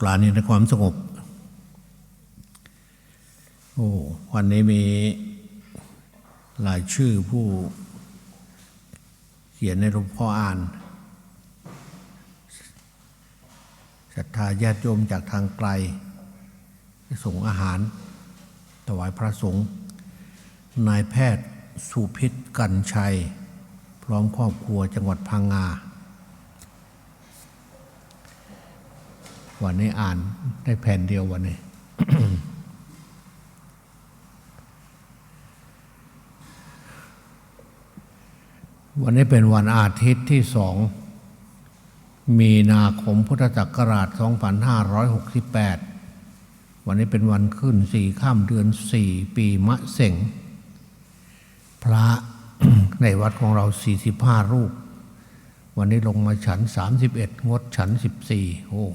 กลานนี่ในความสงบ โอ้วันนี้มีหลายชื่อผู้เขียนในหลวงพ่ออ่านศรัทธาญาติโยมจากทางไกล ส่งอาหาร ถวายพระสงฆ์นายแพทย์สุพิษกันชัย พร้อมครอบครัวจังหวัดพังงา วันนี้อ่านได้แผ่นเดียววันนี้วันนี้เป็นวันอาทิตย์ที่สอง มีนาคมพุทธศักราช 2568 วันนี้เป็นวันขึ้นสี่ข้ามเดือนสี่ปีมะเส็งพระในวัดของเรา 45 รูป วันนี้ลงมาฉัน 31 งดฉัน 14 โอ้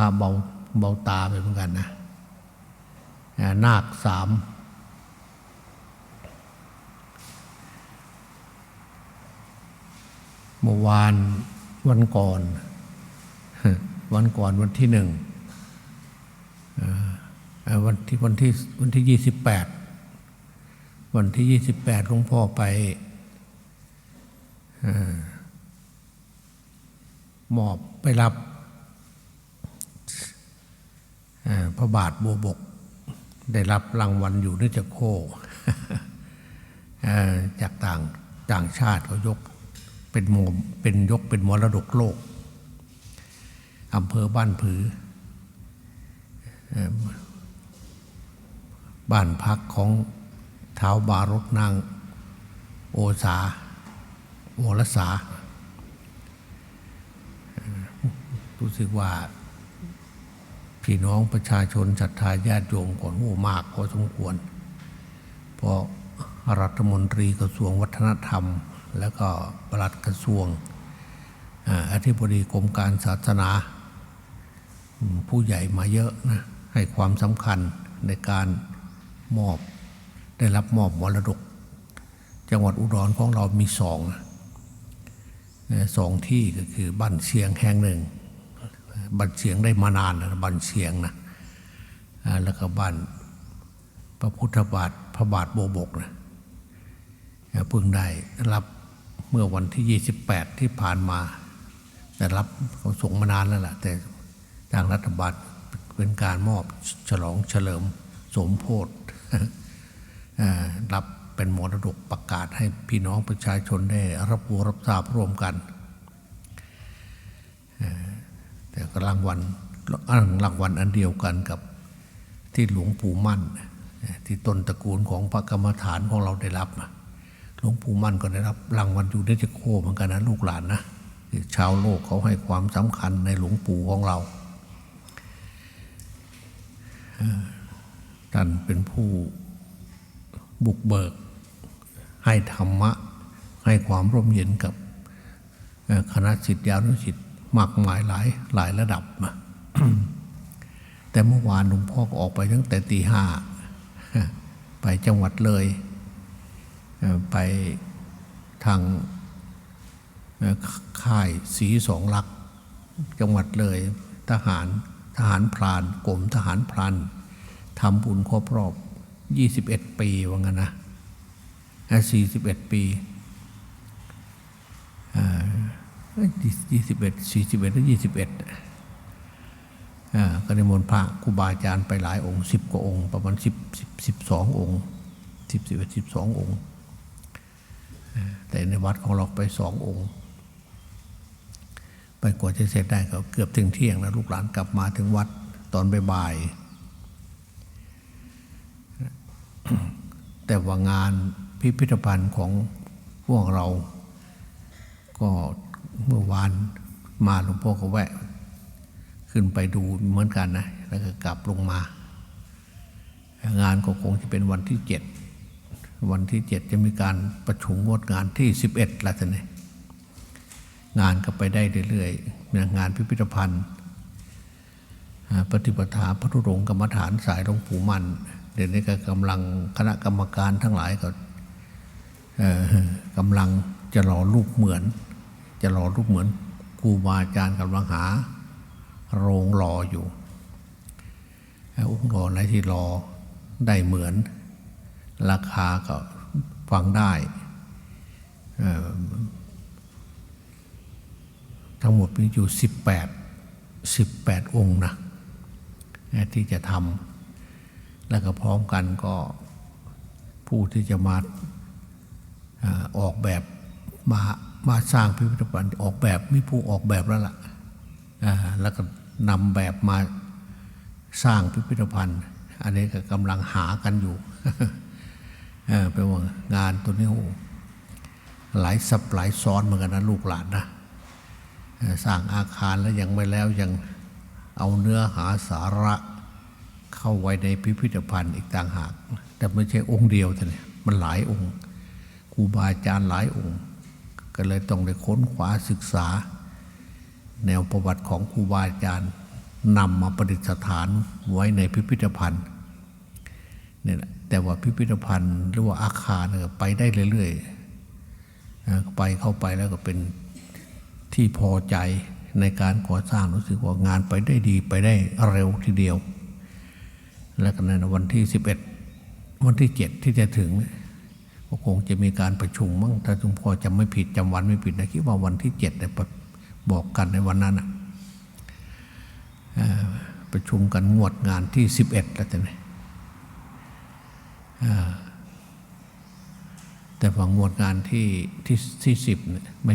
าเบาเบาตาไปเหมือนกันนะนาคสามเมื่อวานวันก่อน วันก่อนวันที่หนึ่งวันที่วันที่วันที่ยี่สิบแปดวันที่ยี่สิบแปดหลวงพ่อไปอมอบไปรับ พระบาทบัวบกได้รับรางวัลอยู่นิจโคจากต่างต่างชาติเขายกเป็นโมเป็นยกเป็นมรดกโลกอำเภอบ้านผือ บ้านพักของเท้าวบารกนางโอสาโอรสารู้สึกว่า พี่น้องประชาชนศรัทธาญาติโยมก่อนโอ้มากพอสมควร เพราะรัฐมนตรีกระทรวงวัฒนธรรม แล้วก็ปลัดกระทรวงอธิบดีกรมการศาสนา ผู้ใหญ่มาเยอะนะให้ความสำคัญในการมอบได้รับมอบมรดก จังหวัดอุดรของเรามีสองสองที่ก็คือบ้านเชียงแห่งหนึ่ง บ้านเชียงได้มานานแล้วนะบ้านเชียงนะแล้วก็บ้านพระพุทธบาทพระบาทโบบกนะเพิ่งได้รับเมื่อวันที่ 28 ที่ผ่านมา แต่รับเขาส่งมานานแล้วล่ะ แต่ทางรัฐบาลเป็นการมอบฉลองเฉลิมสมโพธิรับเป็นมรดกประกาศให้พี่น้องประชาชนได้รับรู้รับทราบร่วมกัน แต่ก็รางวัลรางวัลอันเดียวกันกับที่หลวงปู่มั่น ที่ต้นตระกูลของพระกรรมฐานของเราได้รับ หลวงปู่มั่นก็ได้รับรางวัลอยูเนสโกเหมือนกันนะลูกหลานนะชาวโลกเขาให้ความสำคัญในหลวงปู่ของเราท่านเป็นผู้บุกเบิก ให้ธรรมะ ให้ความร่มเย็นกับคณะสิทธิานุสิทธิ์ มากมายหลายหลายระดับมาแต่เมื่อวานหลวงพ่อก็ออกไปตั้งแต่ตีห้าไปจังหวัดเลย ไปทางค่ายสีสองลักษ์จังหวัดเลย ทหารทหารพรานกรมทหารพรานทำบุญครบรอบ 21 ปีว่างั้นนะสี่สิบเอ็ดปี ยี่สิบเอ็ดสี่สิบเอ็ดหรือยี่สิบเอ็ดอ่าก็นิมนพระครูบาอาจารย์ไปหลายองค์สิบกว่าองค์ ประมาณสิบสิบสิบสององค์สิบสิบเอ็ดสิบสององค์ แต่ในวัดของเราไปสององค์ไปกว่าจะเสร็จได้ก็เกือบถึงเที่ยงแล้วลูกหลานกลับมาถึงวัดตอนบ่ายแต่ว่างานพิพิธภัณฑ์ของพวกเราก็ เมื่อวานมาหลวงพ่อก็แวะ ขึ้นไปดูเหมือนกันนะ แล้วก็กลับลงมา งานก็คงจะเป็นวันที่เจ็ดวันที่เจ็ดจะมีการประชุมงดงานที่สิบเอ็ดละท่านเนี่ยงานก็ไปได้เรื่อยๆเนี่ยงานพิพิธภัณฑ์ปฏิปทาพระธุรงกรรมฐานสายหลวงปู่มัน เดี๋ยวนี้ก็กำลังคณะกรรมการทั้งหลายก็กำลังจะรอรูปเหมือน จะรอรูปเหมือนครูบาอาจารย์กำลังหา โรงรออยู่อ้องค์รอไหนที่รอได้เหมือน ราคาก็ฟังได้ ทั้งหมดมีอยู่ 18 18 องค์นะที่จะทำแล้วก็พร้อมกันก็ผู้ที่จะมาออออกแบบมา มาสร้างพิพิธภัณฑ์ออกแบบมีผู้ออกแบบแล้วล่ะอ่าแล้วก็นำแบบมาสร้างพิพิธภัณฑ์ อันนี้ก็กำลังหากันอยู่เออเป็นว่างานตัวนี้โอ้หลายซับหลายซ้อนเหมือนกันนะลูกหลานนะสร้างอาคารแล้วยังไม่แล้วยังเอาเนื้อหาสาระเข้าไว้ในพิพิธภัณฑ์อีกต่างหาก แต่ไม่ใช่องค์เดียวแต่เนี่ยมันหลายองค์ครูบาอาจารย์หลายองค์ ก็เลยต้องได้ค้นคว้าศึกษา แนวประวัติของครูบาอาจารย์นำมาประดิษฐานไว้ในพิพิธภัณฑ์เนี่ยแหละแต่ว่าพิพิธภัณฑ์หรือว่าอาคารเนี่ยไปได้เรื่อยๆไปเข้าไปแล้วก็เป็นที่พอใจในการก่อสร้างรู้สึกว่างานไปได้ดีไปได้เร็วทีเดียว แล้วก็ในวันที่ 11 วันที่ 7 ที่จะถึงเนี่ย ก็คงจะมีการประชุมมั้งถ้าทุกพอจำไม่ผิดจำวันไม่ผิดนะคิดว่าวันที่7เนี่ยบอกกันในวันนั้นอะประชุมกันงวดงานที่ 11 แล้วแต่ไหนอ่แต่ฝังงวดงานที่ที่ที่สิบเนี่ยไม่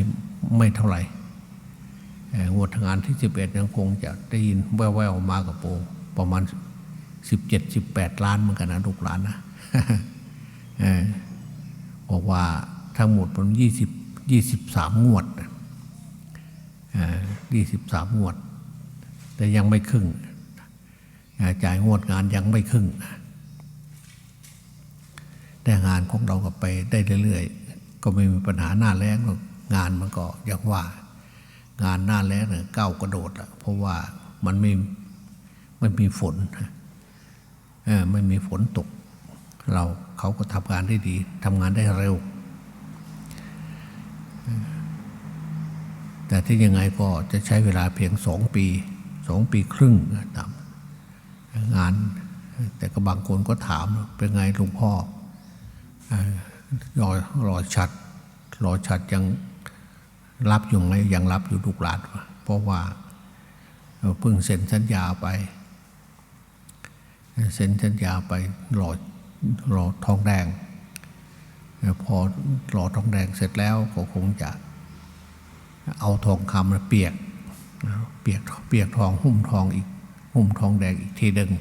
ไม่เท่าไหร่งวดงานที่ 11ยังคงจะได้ยินแว่วๆมากับโปประมาณ 17 18 ล้านเหมือนกันนะลูกหลานนะ บอกว่าทั้งหมดมัน20 23งวดเอ่อ23งวด แต่ยังไม่ครึ่ง จ่ายงวดงานยังไม่ครึ่ง แต่งานของเราก็ไปได้เรื่อยๆ ก็ไม่มีปัญหาหน้าแรงหรอกงานมันก็อย่างว่า งานหน้าแรงเนี่ยก้าวกระโดดละเพราะว่ามันไม่ไม่มีฝนไม่มีฝนตก เราเขาก็ทำงานได้ดีทำงานได้เร็ว แต่ที่ยังไงก็จะใช้เวลาเพียงสองปีสองปีครึ่งตามงาน แต่ก็บางคนก็ถามเป็นไงหลวงพ่ออรอรอชัดรอชัดยังรับอยู่ไหมยังรับอยู่ลูกหลานเพราะว่าเอ่อเพิ่งเซ็นสัญญาไป เซ็นสัญญาไปรอ รอทองแดงเอ่อพอรอทองแดงเสร็จแล้วก็คงจะเอาทองคำเปียกเปียกเปียกทองหุ้มทองอีกหุ้มทองแดงอีกทีหนึ่ง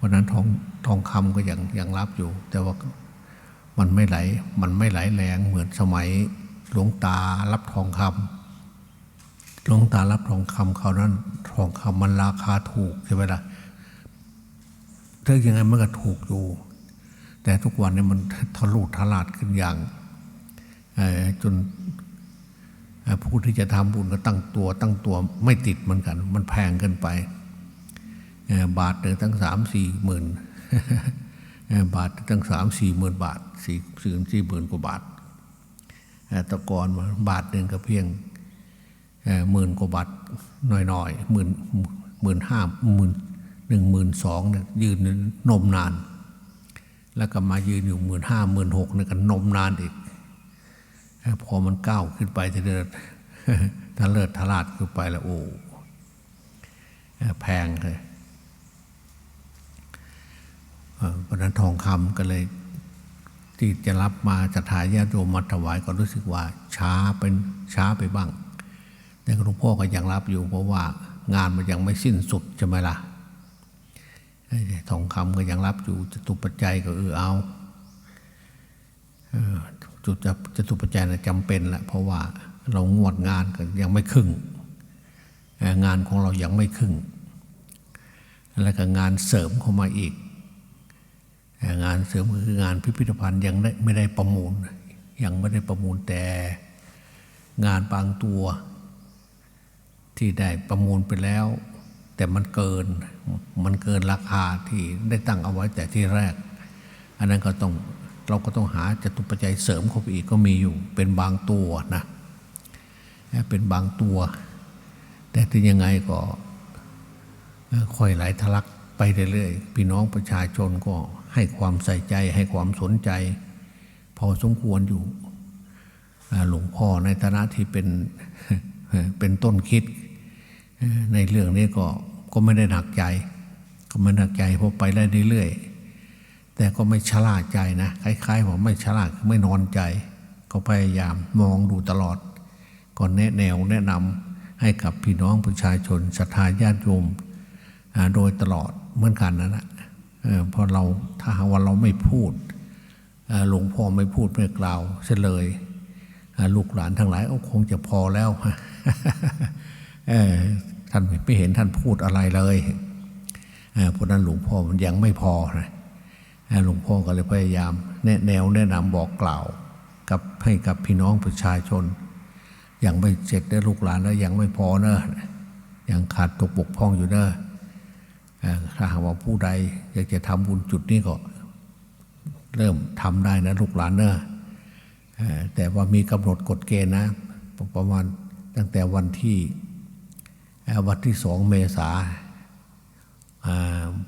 วันนั้นทองทองคำก็ยังยังรับอยู่ แต่ว่ามันไม่ไหลมันไม่ไหลแรงเหมือนสมัยหลวงตารับทองคำหลวงตารับทองคำเขานั้นทองคำมันราคาถูกใช่ไหมล่ะ ถ้ายังไงมันก็ถูกอยู่ แต่ทุกวันนี้มันทะลุทลาดขึ้นอย่างจนผู้ที่จะทำบุญก็ตั้งตัวตั้งตัวไม่ติดเหมือนกัน มันแพงเกินไป บาทหนึ่งตั้งสามสี่หมื่นบาทตั้งสามสี่หมื่นบาทสี่สี่สี่หมื่นกว่าบาทแตะกอนบาทหนึ่งก็เพียงหมื่นกว่าบาทหน่อยๆหมื่นหมื่นห้าหมื่น หนึ่งหมื่นสองเนี่ยยืนนมนาน แล้วก็มายืนอยู่หมื่นห้าหมื่นหกเนี่ยก็นมนานอีกพอมันก้าวขึ้นไปทะเลิดทะเลิดทลาดขึ้นไปแล้วโอ้แพงเลยเพราะนั้นทองคำก็เลย ที่จะรับมาจะถ่ายญาติโยมมาถวายก็รู้สึกว่าช้าเป็นช้าไปบ้าง แต่หลวงพ่อก็ยังรับอยู่เพราะว่างานมันยังไม่สิ้นสุดใช่ไหมล่ะ ทองคำก็ยังรับอยู่จตุปัจจัยก็เออเอาจุดจะจตุปัจจัยนะจำเป็นแหละเพราะว่าเรางวดงานกันยังไม่ครึ่ง งานของเรายังไม่ครึ่ง แล้วก็งานเสริมเข้ามาอีก งานเสริมก็คืองานพิพิธภัณฑ์ยังไม่ได้ประมูล ยังไม่ได้ประมูลแต่งานบางตัวที่ได้ประมูลไปแล้ว แต่มันเกินมันเกินราคาที่ได้ตั้งเอาไว้แต่ที่แรก อันนั้นก็ต้องเราก็ต้องหาจตุปัจจัยเสริมเข้าไปอีกก็มีอยู่เป็นบางตัวนะเป็นบางตัว แต่ถึงยังไงก็ค่อยไหลทะลักไปเรื่อยๆพี่น้องประชาชนก็ให้ความใส่ใจให้ความสนใจ พอสมควรอยู่หลวงพ่อในฐานะที่เป็นเป็นต้นคิด ในเรื่องนี้ก็ก็ไม่ได้หนักใจ ก็ไม่หนักใจเพราะไปได้เรื่อยๆแต่ก็ไม่ชะล่าใจนะคล้ายๆว่าไม่ชะล่าไม่นอนใจ ก็พยายามมองดูตลอดก็แนะแนวแนะนำให้กับพี่น้องประชาชนศรัทธาญาติโยมโดยตลอดเหมือนกันนะนะเพราะเราถ้าหากว่าเราไม่พูดหลวงพ่อไม่พูดไม่กล่าวเสียเลย ลูกหลานทั้งหลายก็คงจะพอแล้ว ท่านไม่เห็นท่านพูดอะไรเลยเพราะนั้นหลวงพ่อมันยังไม่พอนะหลวงพ่อก็เลยพยายามแนะแนวแนะนำบอกกล่าว กับให้กับพี่น้องประชาชน ยังไม่เสร็จได้ลูกหลานแล้วยังไม่พอเนอะยังขาดตกบกพร่องอยู่เนอะถ้าหากว่าผู้ใดอยากจะทำบุญจุดนี้ก็ เริ่มทำได้นะลูกหลานเนอะแต่ว่ามีกำหนดกฎเกณฑ์นะ ประมาณตั้งแต่วันที่ วันที่สองเมษา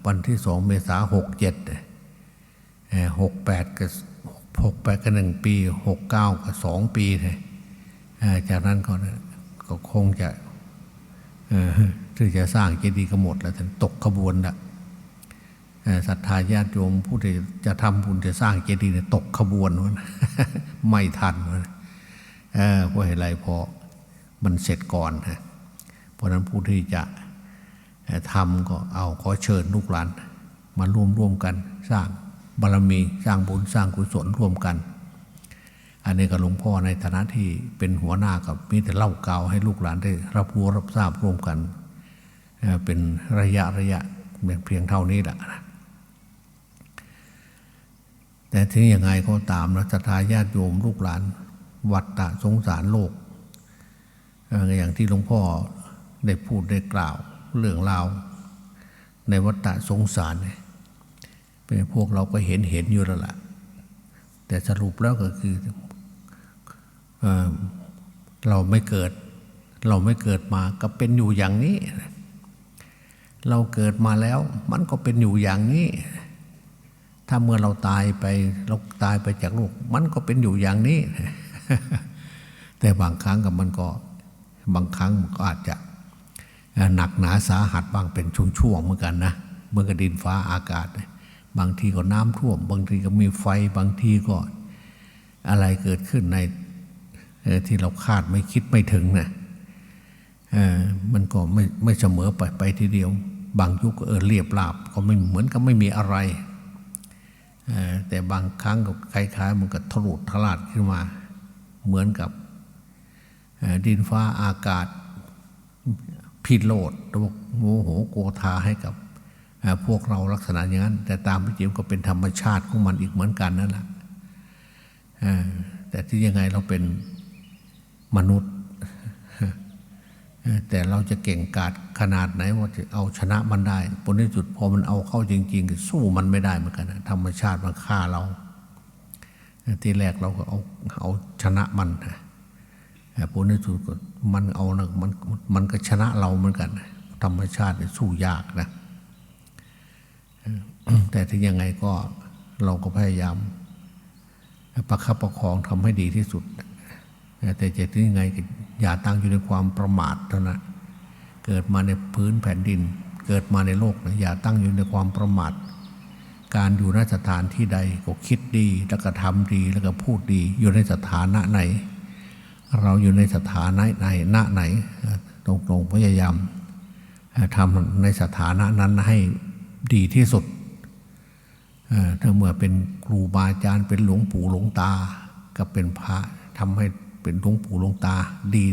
วันที่สองเมษาหกเจ็ดหกแปดกับหกแปดกับหนึ่งปีหกเก้ากับสองปีเลยจากนั้นก็ก็คงจะที่จะสร้างเจดีย์ก็หมดแล้วท่านตกขบวนละศรัทธาญาติโยมผู้ที่จะทำบุญจะสร้างเจดีย์เนี่ยตกขบวนวะไม่ทันวะเพราะเหตุไรพอมันเสร็จก่อนฮะ เพราะนั้นผู้ที่จะทำก็เอาขอเชิญลูกหลานมาร่วมร่วมกันสร้างบารมีสร้างบุญสร้างกุศลร่วมกัน อันนี้ก็หลวงพ่อในฐานะที่เป็นหัวหน้ากับมีแต่เล่าเก่าให้ลูกหลานได้รับรู้รับทราบร่วมกัน เป็นระยะระยะเพียงเท่านี้แหละนะแต่ถึงยังไงก็ตามนะศรัทธาญาติโยมลูกหลาน วัดตะสงสารโลก อย่างที่หลวงพ่อ ได้พูดได้กล่าวเรื่องราวในวัฏฏะสงสารเป็นพวกเราก็เห็นเห็นอยู่แล้วล่ะ แต่สรุปแล้วก็คือเอเราไม่เกิด เราไม่เกิดมาก็เป็นอยู่อย่างนี้ เราเกิดมาแล้ว มันก็เป็นอยู่อย่างนี้ ถ้าเมื่อเราตายไปเราตายไปจากโลกมันก็เป็นอยู่อย่างนี้ แต่บางครั้งกับมันก็บางครั้งก็อาจจะ หนักหนาสาหัสบ้างเป็นช่วงๆเหมือนกันนะเมื่อกระดินฟ้าอากาศ บางทีก็น้ำท่วม บางทีก็มีไฟบางทีก็อะไรเกิดขึ้นในที่เราคาดไม่คิดไม่ถึงนะมันก็ไม่ไม่เสมอไปไปทีเดียว บางยุคเออเรียบราบก็ไม่เหมือนกับไม่มีอะไร แต่บางครั้งก็คล้ายๆมันก็ทะลุทลาดขึ้นมา เหมือนกับดินฟ้าอากาศ พิโรธโมโหโกธาให้กับพวกเราลักษณะอย่างนั้น แต่ตามพิจิตก็เป็นธรรมชาติของมันอีกเหมือนกันนั่นแหละแต่ที่ยังไงเราเป็นมนุษย์ แต่เราจะเก่งกาจขนาดไหนว่าจะเอาชนะมันได้ผลในจุดพอมันเอาเข้าจริงๆ สู้มันไม่ได้เหมือนกันธรรมชาติมันฆ่าเรา ที่แรกเราก็เอาเอาชนะมัน ผลในสุดมันเอานะมันมันก็ชนะเราเหมือนกัน ธรรมชาติสู้ยากนะแต่ถึงยังไงก็เราก็พยายามประคับประคองทำให้ดีที่สุด แต่จะถึงยังไงอย่าตั้งอยู่ในความประมาทเท่านั้นเกิดมาในพื้นแผ่นดิน เกิดมาในโลกนะอย่าตั้งอยู่ในความประมาทการอยู่ในสถานที่ใดก็คิดดีแล้วก็ทำดีแล้วก็พูดดีอยู่ในสถานะไหน เราอยู่ในสถานะไหนณไหน ตรงตรงพยายามทำในสถานะนั้นให้ดีที่สุดถ้าเมื่อเป็นครูบาอาจารย์เป็นหลวงปู่หลวงตา ก็เป็นพระทำให้เป็นหลวงปู่หลวงตาดี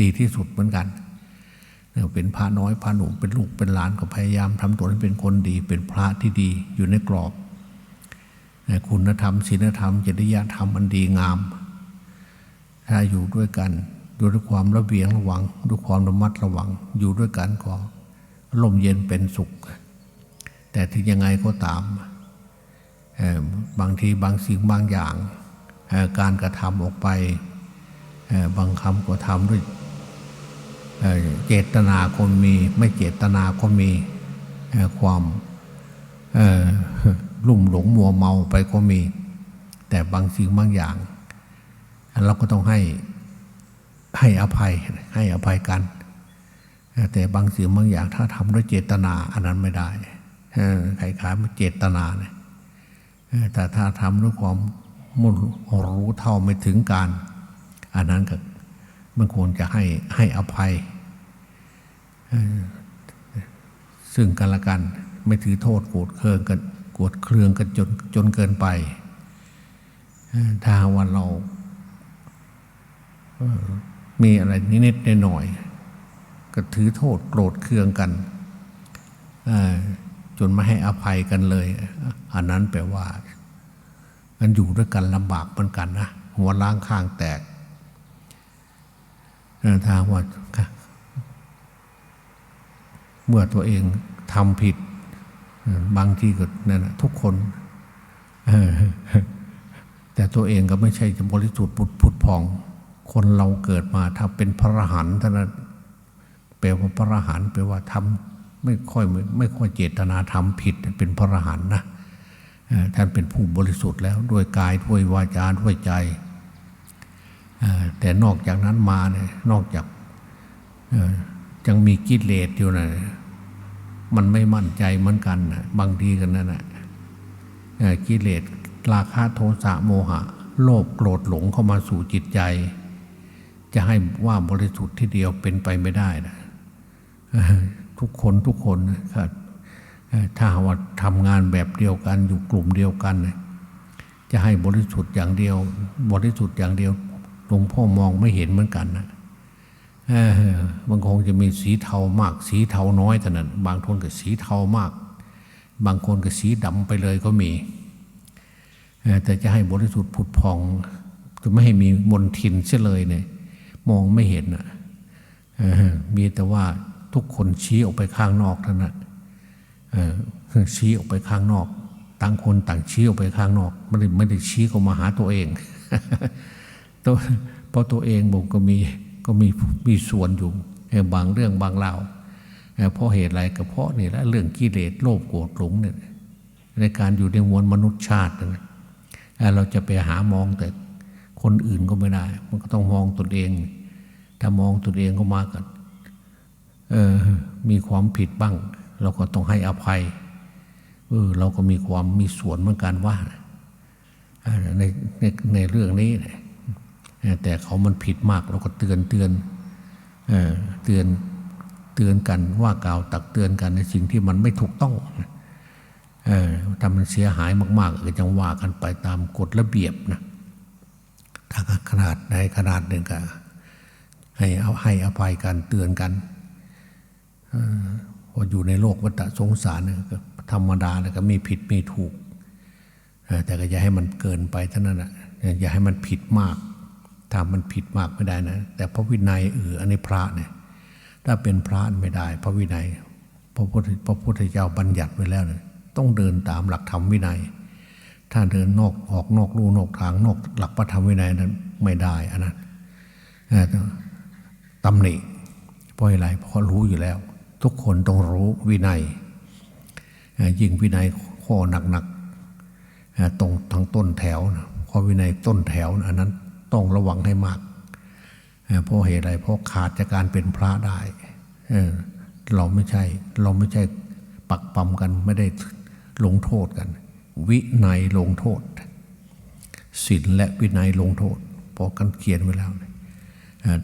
ดีที่สุดเหมือนกันเป็นพระน้อยพระหนุ่มเป็นลูกเป็นหลานก็พยายามทำตัวให้เป็นคนดี เป็นพระที่ดีอยู่ในกรอบ คุณธรรมศีลธรรมจริยธรรมอันดีงาม ถ้าอยู่ด้วยกันด้วยความระเบียงระวังด้วยความระมัดระวัง อยู่ด้วยกันก็ลมเย็นเป็นสุข แต่ถึงยังไงก็ตามบางทีบางสิ่งบางอย่าง การกระทำออกไปบางคำก็ทำด้วยเจตนาคนมี ไม่เจตนาก็มีความลุ่มหลงมัวเมาไปก็มี แต่บางสิ่งบางอย่าง เราก็ต้องให้ให้อภัยให้อภัยกัน แต่บางสิ่งบางอย่างถ้าทำด้วยเจตนา อันนั้นไม่ได้ใครขายม่เจตนาเนี่ยแต่ถ้าทำด้วยความมุรู้เท่าไม่ถึงการ อันนั้นก็มันควรจะให้ให้อภัย ซึ่งกันและกันไม่ถือโทษโกรธเคืองกันโกรธเคืองกันจนจนเกินไป ถ้าวันเรา มีอะไรนิดๆหน่อยๆก็ถือโทษโกรธเคืองกันจนไม่ให้อภัยกันเลย อันนั้นแปลว่ามันอยู่ด้วยกันลำบากเหมือนกันนะหัวล้างข้างแตกทางว่าเมื่อตัวเองทำผิด บางทีก็นั่นนะทุกคนแต่ตัวเองก็ไม่ใช่จะบริสุทธิ์ผุดผุดพอง คนเราเกิดมาถ้าเป็นพระอรหันต์ท่านแปลว่าพระอรหันต์แปลว่าทำไม่ค่อยไม่ไม่ค่อยเจตนาทำผิดเป็นพระอรหันต์นะท่านเป็นผู้บริสุทธิ์แล้วด้วยกายด้วยวาจาด้วยใจ แต่นอกจากนั้นมาเนี่ยนอกจากยังมีกิเลสอยู่นะมันไม่มั่นใจเหมือนกันนะบางทีกันนั่นนะกิเลสราคะโทสะโมหะ โลภโกรธหลงเข้ามาสู่จิตใจ จะให้ว่าบริสุทธิ์ที่เดียวเป็นไปไม่ได้นะทุกคนทุกคนนะครับถ้าว่าทำงานแบบเดียวกันอยู่กลุ่มเดียวกัน จะให้บริสุทธิ์อย่างเดียว บริสุทธิ์อย่างเดียวหลวงพ่อมองไม่เห็นเหมือนกันนะบางคงจะมีสีเทามาก สีเทาน้อยเท่านั้น บางคนก็สีเทามาก บางคนก็สีดำไปเลยก็มี แต่จะให้บริสุทธิ์ผุดพองจะไม่ให้มีมนทินเสียเลยเนี่ย มองไม่เห็นอะมีแต่ว่าทุกคนชี้ออกไปข้างนอกเท่านั้นชี้ออกไปข้างนอก ต่างคนต่างชี้ออกไปข้างนอกไม่ได้ไม่ได้ชี้เข้ามาหาตัวเองตัวเพราะตัวเองผมก็มีก็มีมีส่วนอยู่บางเรื่องบางราวเพราะเหตุอะไรก็เพราะนี่แหละเรื่องกิเลสโลภโกรธหลงเนี่ยในการอยู่ในมวลมนุษยชาตินะเราจะไปหามองแต่ คนอื่นก็ไม่ได้ มันก็ต้องมองตนเอง ถ้ามองตนเองก็มากันมีความผิดบ้าง เราก็ต้องให้อภัยเออเราก็มีความมีส่วนเหมือนกันว่าในในในเรื่องนี้ แต่เขามันผิดมากเราก็เตือนเตือนเเตือนเตือนกันว่ากล่าวตักเตือนกันในสิ่งที่มันไม่ถูกต้องเออถ้ามันเสียหายมากๆก็จังว่ากันไปตามกฎระเบียบนะ ขนาดใดขนาดหนึ่งก็ให้เอาให้อภัยกันเตือนกันพออยู่ในโลกวัฏสงสารเนี่ยธรรมดาแล้วก็มีผิดมีถูก แต่ก็อย่าให้มันเกินไปเท่านั้นแหละอย่าให้มันผิดมากถ้ามันผิดมากไม่ได้นะ แต่พระวินัยเอออันนี้พระเนี่ยถ้าเป็นพระไม่ได้ พระวินัยพระพุทธพระพุทธเจ้าบัญญัติไว้แล้วเนี่ยต้องเดินตามหลักธรรมวินัย ถ้าเดินนอกออกนอกลู่นอกทางนอกหลักพระธรรมวินัยนั้นไม่ได้อันนั้นตำหนิเพราะอะไรเพราะรู้อยู่แล้ว ทุกคนต้องรู้วินัยยิ่งวินัยข้อหนักๆตรงทางต้นแถวนะข้อวินัยต้นแถวอันนั้นต้องระวังให้มากเพราะเหตุอะไรเพราะขาดจากการเป็นพระได้เราไม่ใช่เราไม่ใช่ปักปั๊มกันไม่ได้ลงโทษกัน นัยลงโทษศีลและวินัยลงโทษพราะกันเขียนไว้แล้ว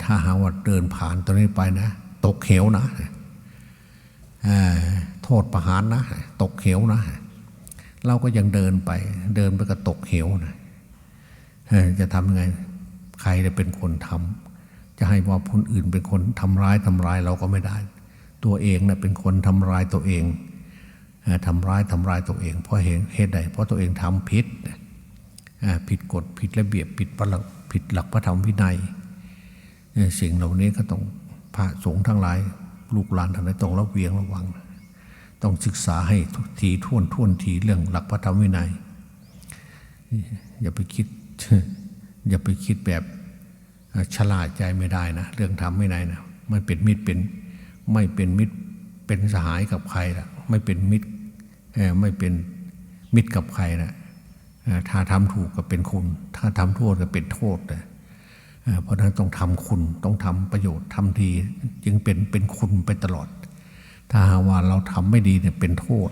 ถ้าหาว่าเดินผ่านตรงนี้ไปนะ ตกเหวนะโทษประหารนะ ตกเหวนะ เราก็ยังเดินไป เดินไปก็ตกเหวนะจะทำยังไง ใครจะเป็นคนทำจะให้ว่าคนอื่นเป็นคนทำร้ายทำร้ายเราก็ไม่ได้ ตัวเองนะ่ะเป็นคนทำร้ายตัวเอง ทำร้ายทำร้ายตัวเองเพราะเหตุเหตุใดเพราะตัวเองทำผิดผิดกฎผิดระเบียบผิดพระหลักผิดหลักพระธรรมวินัยสิ่งเหล่านี้ก็ต้องพระสงฆ์ทั้งหลาย ลูกหลานทั้งหลายต้องระเวียงระวัง ต้องศึกษาให้ทีท่วนท่วนทีเรื่องหลักพระธรรมวินัย อย่าไปคิดอย่าไปคิดแบบฉลาดใจไม่ได้นะเรื่องทำไม่ได้นะมันเป็นมิตรเป็นไม่เป็นมิตรเป็นสหายกับใครละไม่เป็นมิตร ไม่เป็นมิตรกับใครนะถ้าทำถูกก็เป็นคุณ ถ้าทำโทษก็เป็นโทษนะเพราะนั้นต้องทำคุณต้องทำประโยชน์ทำดีจึงเป็นเป็นคุณไปตลอด ถ้าหากว่าเราทำไม่ดีเนี่ยเป็นโทษ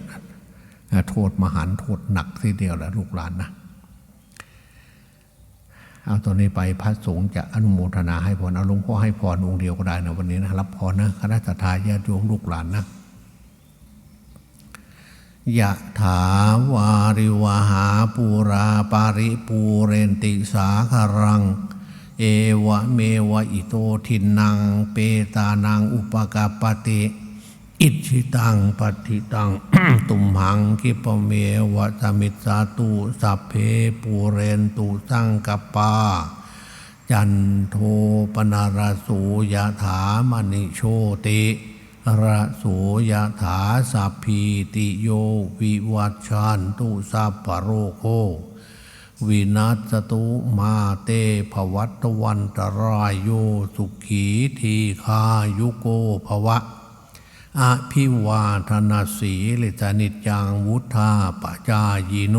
โทษมหันโทษหนักทีเดียวแหละลูกหลานนะเอาตอนนี้ไปพระสงฆ์จะอนุโมทนาให้พรเอาหลวงพ่อให้พรองค์เดียวก็ได้นะวันนี้นะรับพรนะคณะทาญาติโยมลูกหลานนะ ยะถาวาริวหาปูราปาริปูเรนติสาคารัง เอวะเมวะอิโตทินัง เปตานังอุปกาปติอิชิตังปฏิตัง ตุมหังคิปเมวะสมิตสาตุสัพเพปูเรนตุสังกปปา จันโทปนารสูยะถามณิโชติ ระโสยถาสัพพีติโยวิวัชชันตุสัพพะโรโควินัสตุมาเตภวัตวันตรายโยสุขีทีคายุโกภวะอภิวาทนาสีลิตานิจจังวุธาปจายโน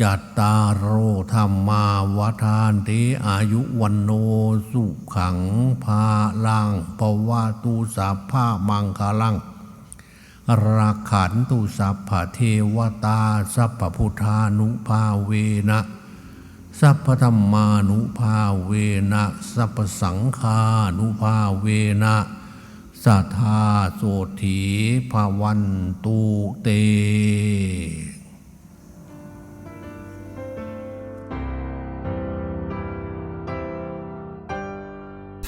จัตตารโอธรรมาวทานติอายุวันโนสุขังภาลังปวาตุสัพพามังคลังรักขันตุสัพพเทวตา สัพพุทธานุภาเวนะ สัพพธรรมานุภาเวนะ สัพพสังฆานุภาเวนะสัทธาโสถีภาวันตุเต